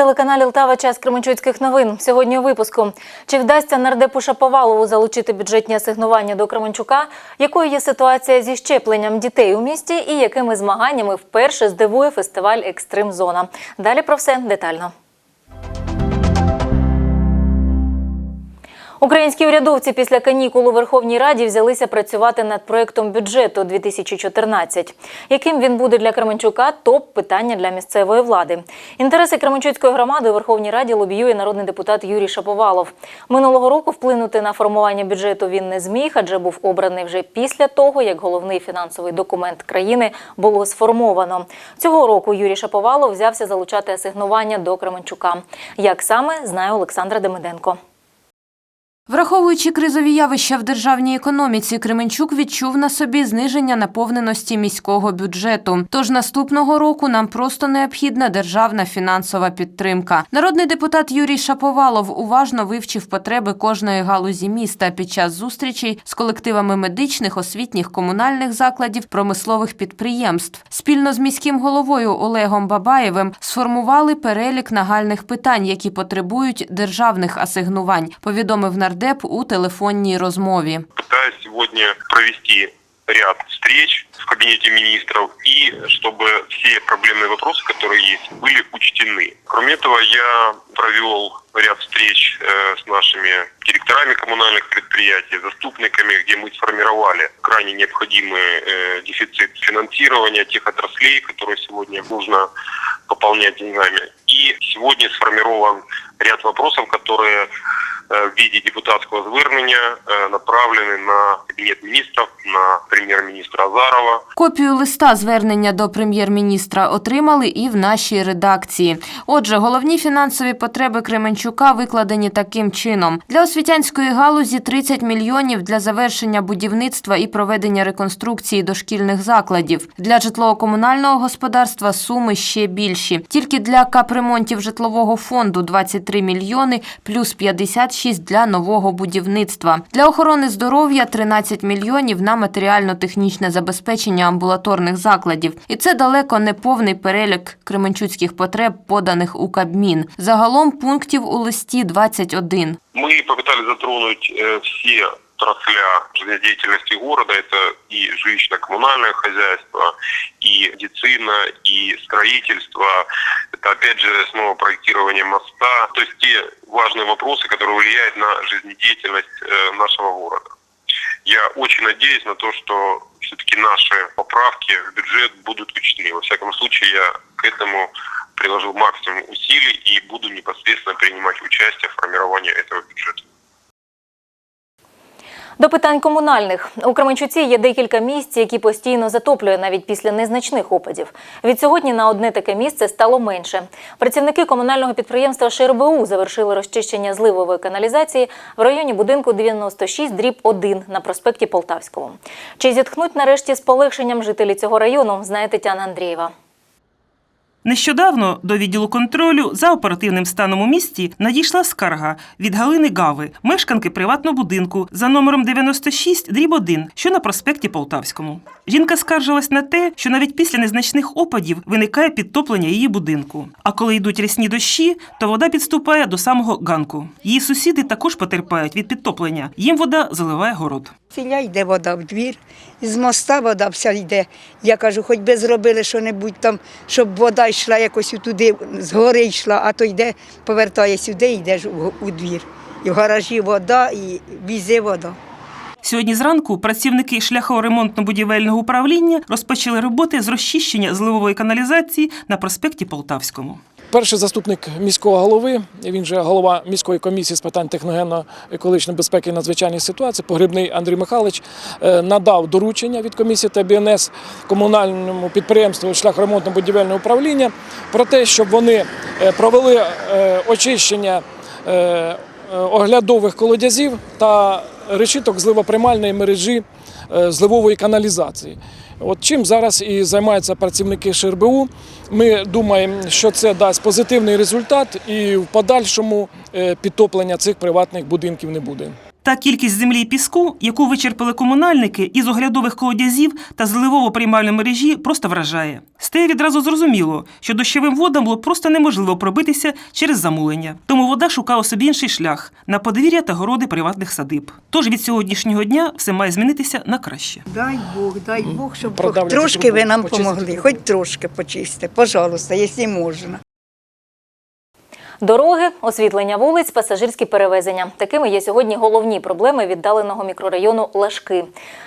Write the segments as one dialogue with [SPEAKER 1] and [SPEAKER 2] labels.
[SPEAKER 1] телеканалі Лтава час Кременчуцьких новин. Сьогодні у випуску. Чи вдасться нардепу Шаповалову залучити бюджетні асигнування до Кременчука? Якою є ситуація зі щепленням дітей у місті і якими змаганнями вперше здивує фестиваль Екстрим Зона? Далі про все детально. Українські урядовці після канікул у Верховній Раді взялися працювати над проектом бюджету 2014. Яким він буде для Кременчука – топ питання для місцевої влади. Інтереси Кременчуцької громади у Верховній Раді лобіює народний депутат Юрій Шаповалов. Минулого року вплинути на формування бюджету він не зміг, адже був обраний вже після того, як головний фінансовий документ країни було сформовано. Цього року Юрій Шаповалов взявся залучати асигнування до Кременчука. Як саме знає Олександра Демиденко.
[SPEAKER 2] Враховуючи кризові явища в державній економіці, Кременчук відчув на собі зниження наповненості міського бюджету. Тож наступного року нам просто необхідна державна фінансова підтримка. Народний депутат Юрій Шаповалов уважно вивчив потреби кожної галузі міста під час зустрічей з колективами медичних, освітніх, комунальних закладів, промислових підприємств. Спільно з міським головою Олегом Бабаєвим сформували перелік нагальних питань, які потребують державних асигнувань. Повідомив нардеп у телефонній розмові.
[SPEAKER 3] пытаюсь сегодня провести ряд встреч в кабинете министров и чтобы все проблемные вопросы, которые есть, были учтены. Кроме этого, я провел ряд встреч э, с нашими директорами коммунальных предприятий, заступниками, где мы сформировали крайне необходимый э, дефицит финансирования тех отраслей, которые сегодня нужно пополнять деньгами. И сегодня сформирован ряд вопросов, которые э, в виде депутатского звернення э, направлены на кабинет министров, на премьер-министра Азарова.
[SPEAKER 2] Копію листа звернення до прем'єр-міністра отримали і в нашій редакції. Отже, головні фінансові потреби Кременчука викладені таким чином: для освітянської галузі 30 мільйонів для завершення будівництва і проведення реконструкції дошкільних закладів. Для житлово-комунального господарства суми ще більші. Тільки для капремонтів житлового фонду 23 мільйони плюс 56 для нового будівництва. Для охорони здоров'я 13 мільйонів на матеріально-технічне забезпечення амбулаторних закладів. І це далеко не повний перелік кременчуцьких потреб, поданих у Кабмін. Загалом пунктів у листі 21.
[SPEAKER 3] Мы попытались затронуть э, все отрасли жизнедеятельности города. Это и жилищно-коммунальное хозяйство, и медицина, и строительство. Это, опять же, снова проектирование моста. То есть те важные вопросы, которые влияют на жизнедеятельность э, нашего города. Я очень надеюсь на то, что все-таки наши поправки в бюджет будут учтены. Во всяком случае, я к этому приложил максимум усилий и буду непосредственно принимать участие в формировании этого бюджета.
[SPEAKER 1] До питань комунальних у Кременчуці є декілька місць, які постійно затоплює навіть після незначних опадів. Від сьогодні на одне таке місце стало менше. Працівники комунального підприємства ШРБУ завершили розчищення зливової каналізації в районі будинку 96 дріб 1 на проспекті Полтавському. Чи зітхнуть нарешті з полегшенням жителі цього району, знає Тетяна Андрієва.
[SPEAKER 4] Нещодавно до відділу контролю за оперативним станом у місті надійшла скарга від Галини Гави, мешканки приватного будинку за номером 96 дріб 1, що на проспекті Полтавському. Жінка скаржилась на те, що навіть після незначних опадів виникає підтоплення її будинку. А коли йдуть рясні дощі, то вода підступає до самого ганку. Її сусіди також потерпають від підтоплення. Їм вода заливає город.
[SPEAKER 5] Філя йде вода в двір, з моста вода вся йде. Я кажу, хоч би зробили що-небудь там, щоб вода йшла якось туди, згори йшла, а то йде, повертає сюди, йде ж у, двір. І в гаражі вода, і візе вода.
[SPEAKER 4] Сьогодні зранку працівники шляхоремонтно-будівельного управління розпочали роботи з розчищення зливової каналізації на проспекті Полтавському.
[SPEAKER 6] Перший заступник міського голови, він же голова міської комісії з питань техногенно-екологічної безпеки і надзвичайних ситуацій, погрібний Андрій Михайлович, е, надав доручення від комісії ТБНС комунальному підприємству шляхоремонтно-будівельного управління про те, щоб вони е, провели е, очищення оглядових колодязів та решіток зливоприймальної мережі е, зливової каналізації. От чим зараз і займаються працівники ШРБУ. Ми думаємо, що це дасть позитивний результат, і в подальшому е, підтоплення цих приватних будинків не буде.
[SPEAKER 4] Та кількість землі і піску, яку вичерпали комунальники із оглядових колодязів та зливово-приймальної мережі, просто вражає. Стає відразу зрозуміло, що дощовим водам було просто неможливо пробитися через замулення. Тому вода шукала собі інший шлях на подвір'я та городи приватних садиб. Тож від сьогоднішнього дня все має змінитися на краще.
[SPEAKER 5] Дай Бог, дай Бог, щоб трошки ви нам допомогли, хоч трошки почистите, пожалуйста, якщо можна.
[SPEAKER 1] Дороги, освітлення вулиць, пасажирські перевезення. Такими є сьогодні головні проблеми віддаленого мікрорайону Лашки.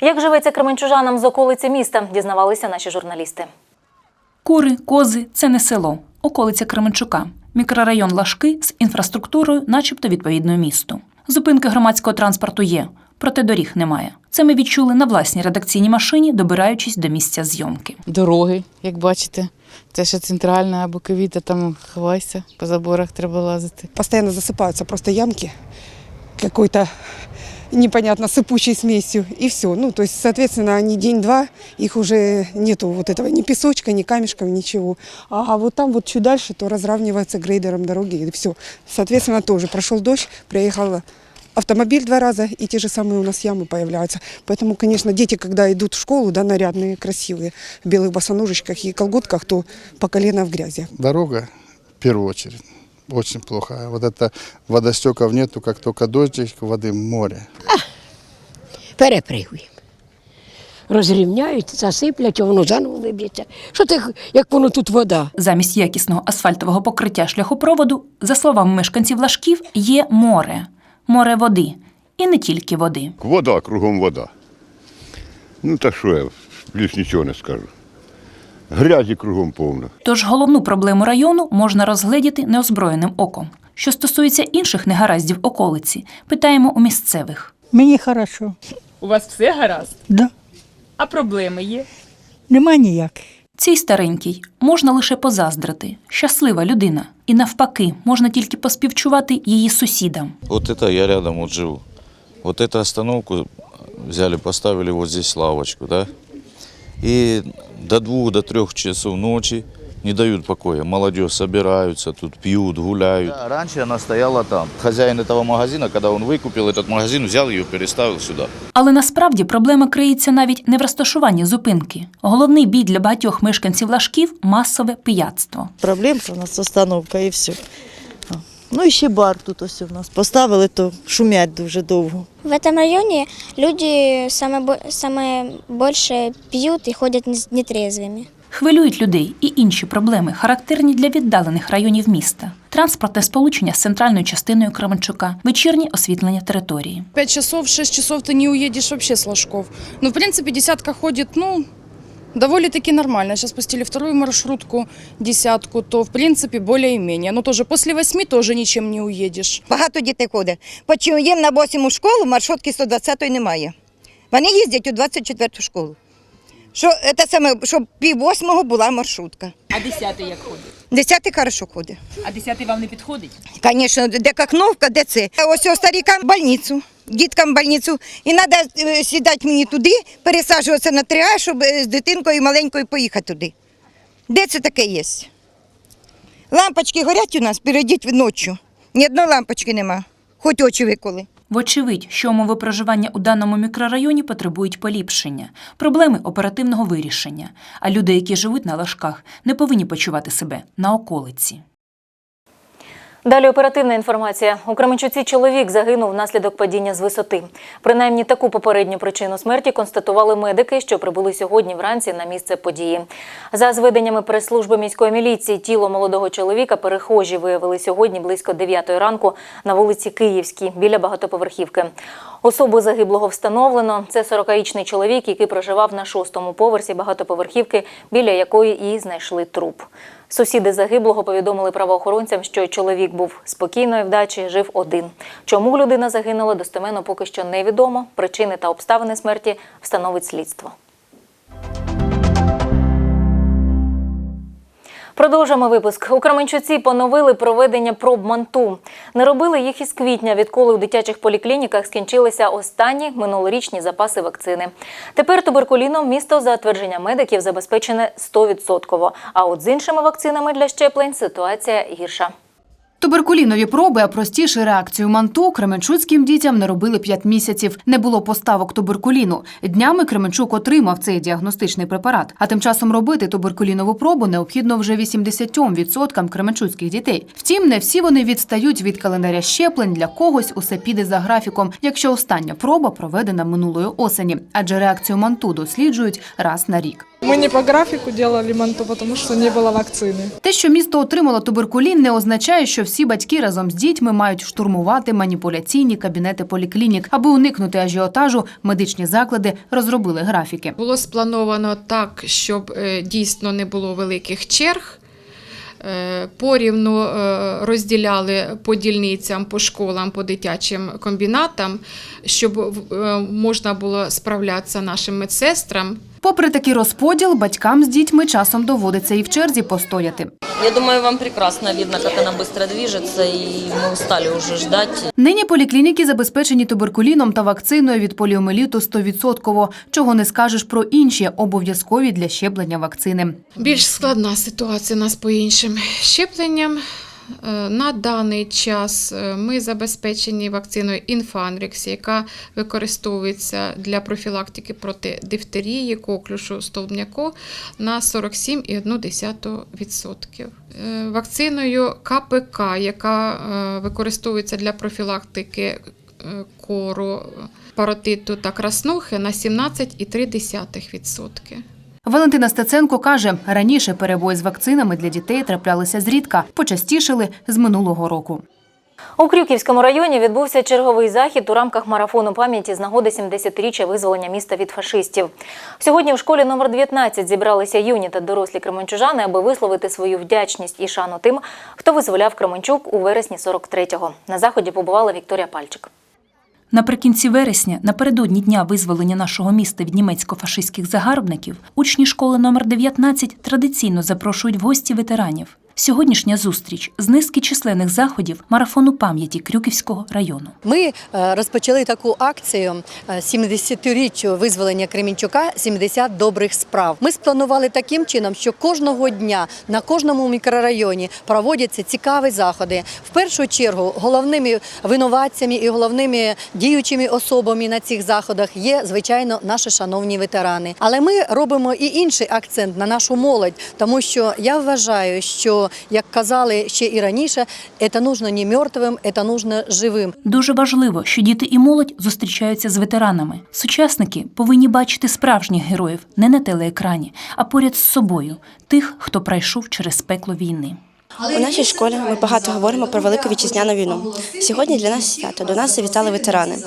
[SPEAKER 1] Як живеться кременчужанам з околиці міста, дізнавалися наші журналісти.
[SPEAKER 7] Кури, кози це не село, околиця Кременчука, мікрорайон Лашки з інфраструктурою, начебто відповідною місту. Зупинки громадського транспорту є, проте доріг немає. Це ми відчули на власній редакційній машині, добираючись до місця зйомки.
[SPEAKER 8] дороги, як бачите. Це ще центральна або квіта, там ховайся, по заборах треба лазити.
[SPEAKER 9] постоянно засыпаются просто ямки какой-то непонятно сыпучей смесью и все. Ну, то есть, соответственно, они день-два, их уже нету вот этого ни песочка, ни камешков, ничего. А вот там вот чуть дальше, то разравнивается грейдером дороги и все. Соответственно, тоже прошел дождь, приехал автомобиль два раза, и те же самые у нас ямы появляются. Поэтому, конечно, дети, когда идут в школу, да, нарядные, красивые, в белых босоножечках и колготках, то по колено в грязи.
[SPEAKER 10] Дорога, в первую очередь, очень плохая. Вот это водостеков нету, как только дождик, воды море.
[SPEAKER 11] перепригуємо. Розрівняють, засиплять, а воно заново виб'ється. Що ти, як воно тут вода?
[SPEAKER 7] Замість якісного асфальтового покриття шляхопроводу, за словами мешканців Лашків, є море, море води. І не тільки води.
[SPEAKER 12] Вода, кругом вода. Ну так що я більш нічого не скажу. Грязі кругом повно.
[SPEAKER 7] Тож головну проблему району можна розгледіти неозброєним оком. Що стосується інших негараздів околиці, питаємо у місцевих.
[SPEAKER 5] Мені хорошо.
[SPEAKER 13] У вас все гаразд?
[SPEAKER 5] Да.
[SPEAKER 13] А проблеми є?
[SPEAKER 5] Нема ніяких.
[SPEAKER 7] Цій старенькій можна лише позаздрити. Щаслива людина. І навпаки, можна тільки поспівчувати її сусідам.
[SPEAKER 14] От це я рядом от живу. От цю остановку взяли, поставили ось здесь лавочку, да? І до двох, до трьох часов ночи не дают покоя. Молодежь собираются, тут пьют, гуляют. раньше она стояла там. Хозяин этого магазина, когда он выкупил этот магазин, взял ее, переставил сюда.
[SPEAKER 7] Але насправді проблема криється навіть не в розташуванні зупинки. Головний бій для багатьох мешканців Лашків масове пияцтво.
[SPEAKER 11] Проблем у нас остановка і все. Ну і ще бар тут ось у нас поставили, то шумять дуже довго.
[SPEAKER 15] В этом районе люди самое, бо- самое больше пьют и ходят нез- нетрезвыми.
[SPEAKER 7] Хвилюють людей і інші проблеми, характерні для віддалених районів міста: транспортне сполучення з центральною частиною Кременчука, вечірнє освітлення території.
[SPEAKER 13] Пять часов, шесть часов ты не уедешь вообще с Ложков. Ну, в принципе, десятка ходит, ну, довольно-таки нормально. Сейчас пустили вторую маршрутку, десятку, то, в принципе, более-менее. Но тоже после восьми тоже ничем не уедешь.
[SPEAKER 5] Багато дітей ходить. Почуємо на 8 школу, маршрутки 120-ї немає. Вони їздять у 24-ту школу. Що, це саме, щоб пів восьмого була маршрутка.
[SPEAKER 13] А десятый як ходить?
[SPEAKER 5] Десятий хорошо ходить.
[SPEAKER 13] А десятый вам не підходить?
[SPEAKER 5] Звісно, де Кахновка, де це. Ось у старикам в больницю, діткам в больницю. І треба сідати мені туди, пересаджуватися на триаж, щоб е, з дитинкою маленькою поїхати туди. Де це таке є? Лампочки горять у нас, перейдіть ночі. Ні одної лампочки нема. Хоч очі виколи.
[SPEAKER 7] Вочевидь, що умови проживання у даному мікрорайоні потребують поліпшення, проблеми оперативного вирішення. А люди, які живуть на лажках, не повинні почувати себе на околиці.
[SPEAKER 1] Далі оперативна інформація. У Кременчуці чоловік загинув внаслідок падіння з висоти. Принаймні таку попередню причину смерті констатували медики, що прибули сьогодні вранці на місце події. За зведеннями прес-служби міської міліції, тіло молодого чоловіка перехожі виявили сьогодні близько 9 ранку на вулиці Київській біля багатоповерхівки. Особу загиблого встановлено. Це 40-річний чоловік, який проживав на шостому поверсі багатоповерхівки, біля якої і знайшли труп. Сусіди загиблого повідомили правоохоронцям, що чоловік був спокійної вдачі, жив один. Чому людина загинула, достеменно поки що невідомо. Причини та обставини смерті встановить слідство. Продовжимо випуск. У Кременчуці поновили проведення проб манту. Не робили їх із квітня, відколи у дитячих поліклініках скінчилися останні минулорічні запаси вакцини. Тепер туберкуліном місто за твердження медиків забезпечене 100%. А от з іншими вакцинами для щеплень ситуація гірша.
[SPEAKER 16] Туберкулінові проби, а простіше реакцію манту кременчуцьким дітям не робили 5 місяців. Не було поставок туберкуліну. Днями Кременчук отримав цей діагностичний препарат. А тим часом робити туберкулінову пробу необхідно вже 80% кременчуцьких дітей. Втім, не всі вони відстають від календаря щеплень. Для когось усе піде за графіком, якщо остання проба проведена минулої осені, адже реакцію манту досліджують раз на рік.
[SPEAKER 17] Мы не по графику делали манту, потому что не было вакцины.
[SPEAKER 16] Те, що місто отримало туберкулін, не означає, що всі батьки разом з дітьми мають штурмувати маніпуляційні кабінети поліклінік, аби уникнути ажіотажу. Медичні заклади розробили графіки.
[SPEAKER 18] Було сплановано так, щоб е, дійсно не було великих черг. Е, Порівну е, розділяли по дільницям, по школам, по дитячим комбінатам, щоб е, можна було справлятися нашим медсестрам.
[SPEAKER 16] Попри такий розподіл, батькам з дітьми часом доводиться і в черзі постояти.
[SPEAKER 19] Я думаю, вам прекрасно видно, как она быстро движется, и мы устали уже ждать.
[SPEAKER 16] Нині поліклініки забезпечені туберкуліном та вакциною від поліомеліту 100%, чого не скажеш про інші обов'язкові для щеплення вакцини.
[SPEAKER 18] Більш складна ситуація у нас по іншим щепленням. Е, На даний час е, ми забезпечені вакциною Інфанрікс, яка використовується для профілактики проти дифтерії, коклюшу, столбняку на 47,1%. Е, Вакциною КПК, яка використовується для профілактики кору, паротиту та краснухи на 17,3%.
[SPEAKER 16] Валентина Стеценко каже, раніше перебої з вакцинами для дітей траплялися зрідка, почастішили з минулого року.
[SPEAKER 1] У Крюківському районі відбувся черговий захід у рамках марафону пам'яті з нагоди 70-річчя визволення міста від фашистів. Сьогодні в школі номер 19 зібралися юні та дорослі кременчужани, аби висловити свою вдячність і шану тим, хто визволяв Кременчук у вересні 43-го. На заході побувала Вікторія Пальчик.
[SPEAKER 7] Наприкінці вересня, напередодні дня визволення нашого міста від німецько-фашистських загарбників, учні школи номер 19 традиційно запрошують в гості ветеранів. Сьогоднішня зустріч з низки численних заходів марафону пам'яті Крюківського району.
[SPEAKER 20] Ми е, розпочали таку акцію е, 70-річчю визволення Кремінчука «70 добрих справ. Ми спланували таким чином, що кожного дня на кожному мікрорайоні проводяться цікаві заходи. В першу чергу головними винуватцями і головними діючими особами на цих заходах є, звичайно, наші шановні ветерани. Але ми робимо і інший акцент на нашу молодь, тому що я вважаю, що як казали ще і раніше, це нужно не мертвим, це нужно живим.
[SPEAKER 7] Дуже важливо, що діти і молодь зустрічаються з ветеранами. Сучасники повинні бачити справжніх героїв не на телеекрані, а поряд з собою тих, хто пройшов через пекло війни.
[SPEAKER 21] У нашій школі ми багато говоримо про велику вітчизняну війну. Сьогодні для нас свято. До нас завітали ветерани.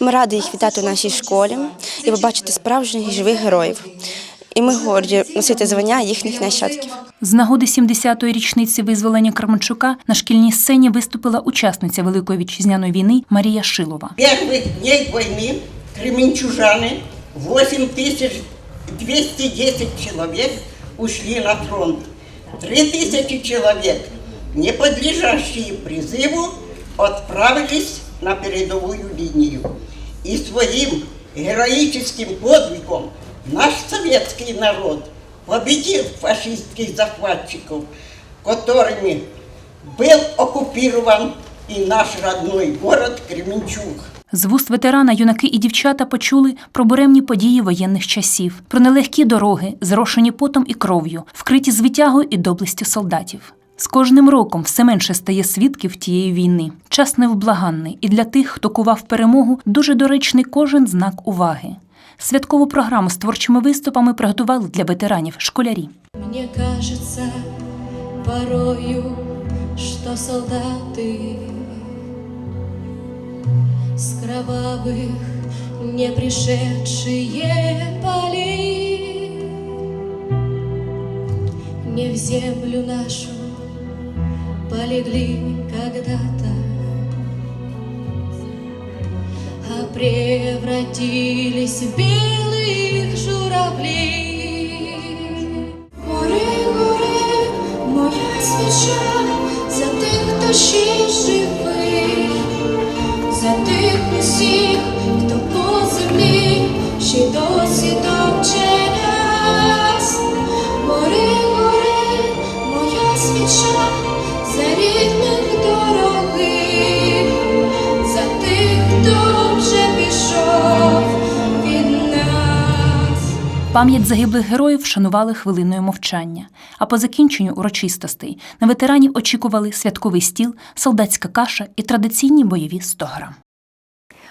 [SPEAKER 21] Ми раді їх вітати у нашій школі і побачити справжніх живих героїв І ми горді носити звання їхніх нащадків.
[SPEAKER 7] З нагоди 70-ї річниці визволення Кременчука на шкільній сцені виступила учасниця Великої вітчизняної війни Марія Шилова.
[SPEAKER 22] Первых дней войны кременчужаны 8210 человек ушли на фронт. 3000 человек, не подлежащие призыву, отправились на передовую линию. И своим героическим подвигом наш советский народ победил фашистских захватчиков, которыми был оккупирован и наш родной город Кременчуг.
[SPEAKER 7] З вуст ветерана юнаки і дівчата почули про буремні події воєнних часів, про нелегкі дороги, зрошені потом і кров'ю, вкриті звитягою і доблестю солдатів. З кожним роком все менше стає свідків тієї війни. Час невблаганний, і для тих, хто кував перемогу, дуже доречний кожен знак уваги. Святкову програму з творчими виступами приготували для ветеранів школярі.
[SPEAKER 23] Мне кажется порою, что солдаты с кровавых не пришедшие полей не в землю нашу полегли когда-то, превратились в белых журавлей. Горе, горе, моя свіча, за тих, хто ще живий, за тих усіх, хто по землі ще досі топче нас. Горе, горе, моя свіча, за рідних дорогих, за тих, хто.
[SPEAKER 7] Пам'ять загиблих героїв вшанували хвилиною мовчання. А по закінченню урочистостей на ветеранів очікували святковий стіл, солдатська каша і традиційні бойові 100 грам.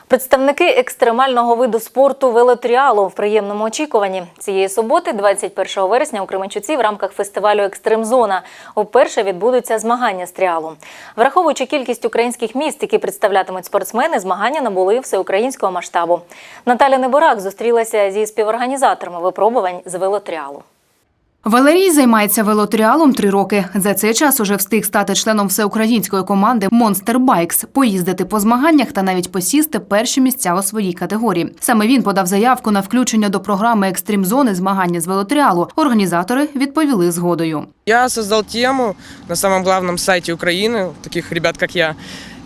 [SPEAKER 1] Представники екстремального виду спорту велотріалу в приємному очікуванні цієї суботи, 21 вересня, у Кременчуці в рамках фестивалю Екстремзона уперше відбудуться змагання з тріалу. Враховуючи кількість українських міст, які представлятимуть спортсмени, змагання набули всеукраїнського масштабу. Наталя Неборак зустрілася зі співорганізаторами випробувань з велотріалу.
[SPEAKER 16] Валерій займається велотріалом три роки. За цей час уже встиг стати членом всеукраїнської команди Monster Bikes, поїздити по змаганнях та навіть посісти перші місця у своїй категорії. Саме він подав заявку на включення до програми Екстрім зони змагання з велотріалу. Організатори відповіли згодою.
[SPEAKER 24] Я создал тему на самом главном сайте Украины, таких ребят, как я.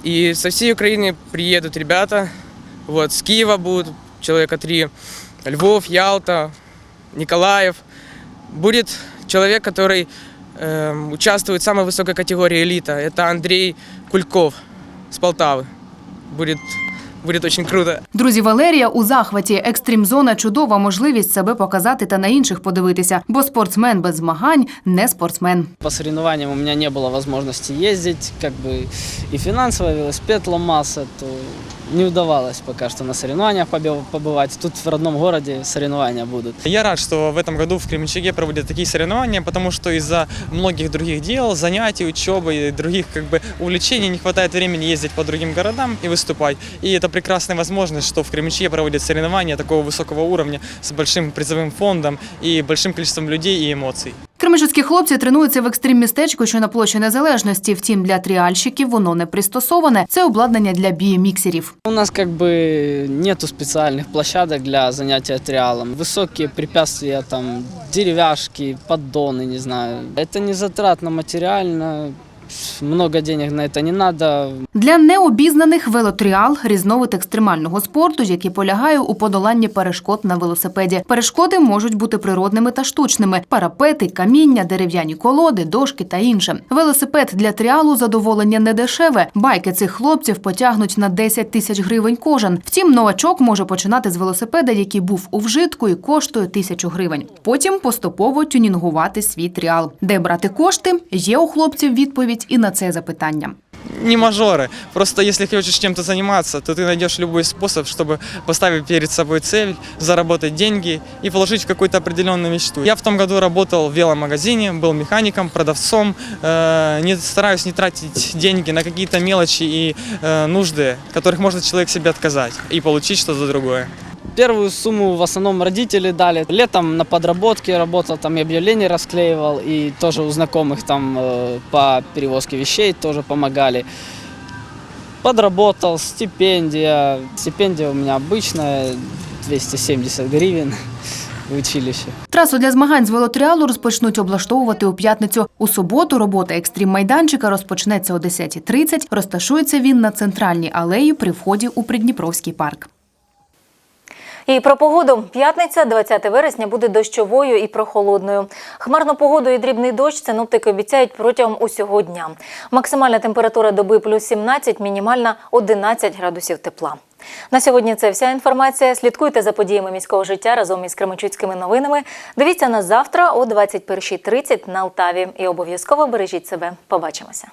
[SPEAKER 24] И со всей Украины приедут ребята. Вот, с Киева будут человека три. Львов, Ялта, Николаев Будет человек, который эм, участвует в самой высокой категории элита. Это Андрей Кульков с Полтавы. Будет, будет очень круто.
[SPEAKER 16] Друзі Валерія у захваті. Екстрім зона чудова можливість себе показати та на інших подивитися, бо спортсмен без змагань не спортсмен.
[SPEAKER 25] По соревнованиям у меня не было возможности ездить, как бы и финансово велосипед ломался, то не удавалось пока что на соревнованиях побывать. Тут в родном городе соревнования будут.
[SPEAKER 26] Я рад, что в этом году в Кременчуге проводят такие соревнования, потому что из-за многих других дел, занятий, учебы и других как бы увлечений не хватает времени ездить по другим городам и выступать. И это прекрасная возможность, что в Кременчуге проводят соревнования такого высокого уровня с большим призовым фондом и большим количеством людей и эмоций.
[SPEAKER 16] Кременчуцькі хлопці тренуються в екстрім містечку, що на площі незалежності. Втім, для тріальщиків воно не пристосоване. Це обладнання для бієміксерів.
[SPEAKER 25] У нас как бы нету специальных площадок для занятия триалом. Высокие препятствия, там деревяшки, поддоны, не знаю. Это не затратно материально, много денег на это не надо.
[SPEAKER 16] Для необізнаних велотріал різновид екстремального спорту, який полягає у подоланні перешкод на велосипеді. Перешкоди можуть бути природними та штучними: парапети, каміння, дерев'яні колоди, дошки та інше. Велосипед для тріалу задоволення не дешеве. Байки цих хлопців потягнуть на 10 тисяч гривень кожен. Втім, новачок може починати з велосипеда, який був у вжитку і коштує тисячу гривень. Потім поступово тюнінгувати свій тріал. Де брати кошти? Є у хлопців відповідь і на це запитання.
[SPEAKER 26] Не мажоры. Просто если хочешь чем-то заниматься, то ты найдешь любой способ, чтобы поставить перед собой цель, заработать деньги и положить в какую-то определенную мечту. Я в том году работал в веломагазине, был механиком, продавцом. Э, не стараюсь не тратить деньги на какие-то мелочи и э, нужды, которых может человек себе отказать и получить что-то другое.
[SPEAKER 25] Первую сумму в основном родители дали. Летом на подработке работал, там и объявления расклеивал, и тоже у знакомых там э, по перевозке вещей тоже помогали. Подработал, стипендия. Стипендия у меня обычная, 270 гривен в училище.
[SPEAKER 16] Трасу для змагань з велотріалу розпочнуть облаштовувати у п'ятницю. У суботу робота екстрім-майданчика розпочнеться о 10.30. Розташується він на центральній алеї при вході у Придніпровський парк.
[SPEAKER 1] І про погоду. П'ятниця, 20 вересня, буде дощовою і прохолодною. Хмарну погоду і дрібний дощ синоптики обіцяють протягом усього дня. Максимальна температура доби плюс 17, мінімальна 11 градусів тепла. На сьогодні це вся інформація. Слідкуйте за подіями міського життя разом із Кременчуцькими новинами. Дивіться нас завтра о 21.30 на Алтаві. І обов'язково бережіть себе. Побачимося.